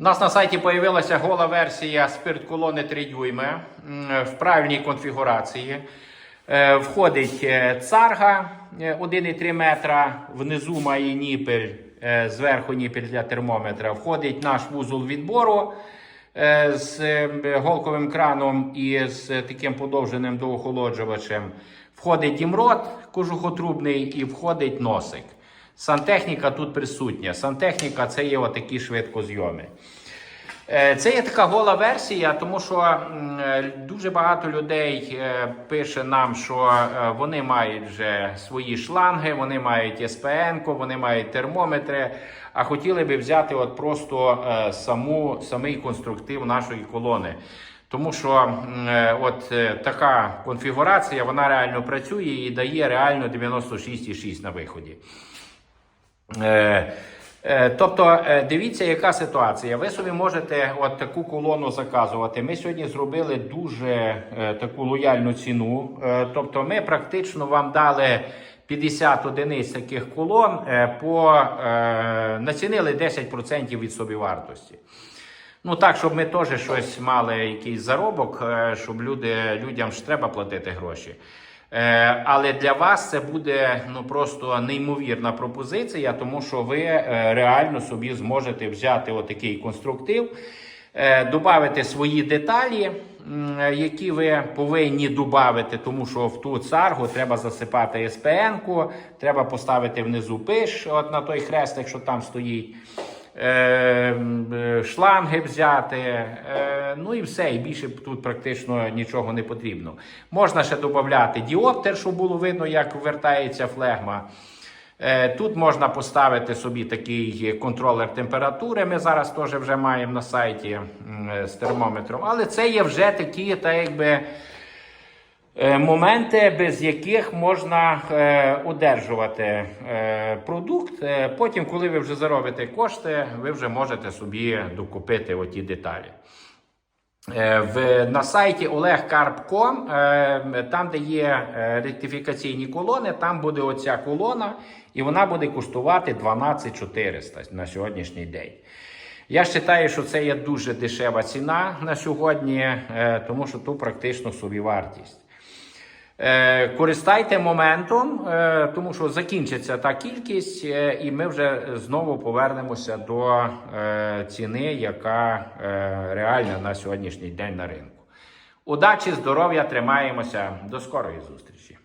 У нас на сайті з'явилася гола версія спирт колони 3 дюйми в правильній конфігурації. Е, Входить е, царга е, 1,3 метра, внизу має ніпель, е, зверху ніпель для термометра. Входить наш вузол відбору е, з е, голковим краном і з таким подовженим доохолоджувачем. Входить дімрот кожухотрубний і входить носик. Сантехніка тут присутня. Сантехніка це є отакі швидкозйоми. Е, Це є така гола версія, тому що е, дуже багато людей е, пише нам, що вони мають вже свої шланги, вони мають СПН, вони мають термометри, а хотіли би взяти от просто саму, самий конструктив нашої колони. Тому що от така конфігурація вона реально працює і дає реально 96,6 на виході. Е, е, Тобто, е, дивіться, яка ситуація. Ви собі можете от таку колону заказувати. Ми сьогодні зробили дуже таку лояльну ціну. Тобто, ми практично вам дали 50 одиниць таких колон, по, націнили 10% від собівартості. Ну так, щоб ми теж щось мали, якийсь заробок, щоб люди, людям ж треба платити гроші. Е, Але для вас це буде ну просто неймовірна пропозиція, тому що ви е, реально собі зможете взяти отакий конструктив, е, додати свої деталі, які ви повинні додати, тому що в ту царгу треба засипати СПН-ку, треба поставити внизу пиш, от на той хрестик, що там стоїть. Е, м, е, шланги взяти, е, ну і все, і більше тут практично нічого не потрібно. Можна ще додати діоптер, щоб було видно, як вертається флегма. Е, Тут можна поставити собі такий контролер температури. Ми зараз теж вже маємо на сайті з термометром. Але це є вже такі, так якби. Е, Моменти, без яких можна одержувати е, продукт. Е, Потім, коли ви вже заробите кошти, ви вже можете собі докупити оті деталі. В, на сайті olegcarp.com, там, де є ректифікаційні колони, там буде оця колона, і вона буде коштувати 12400 на сьогоднішній день. Я вважаю, що це є дуже дешева ціна на сьогодні, тому що тут практично собівартість. Е, Користайте моментом, е, тому що закінчиться та кількість, е, і ми вже знову повернемося до ціни, яка реальна на сьогоднішній день на ринку. Удачі, здоров'я, тримаємося. До скорої зустрічі!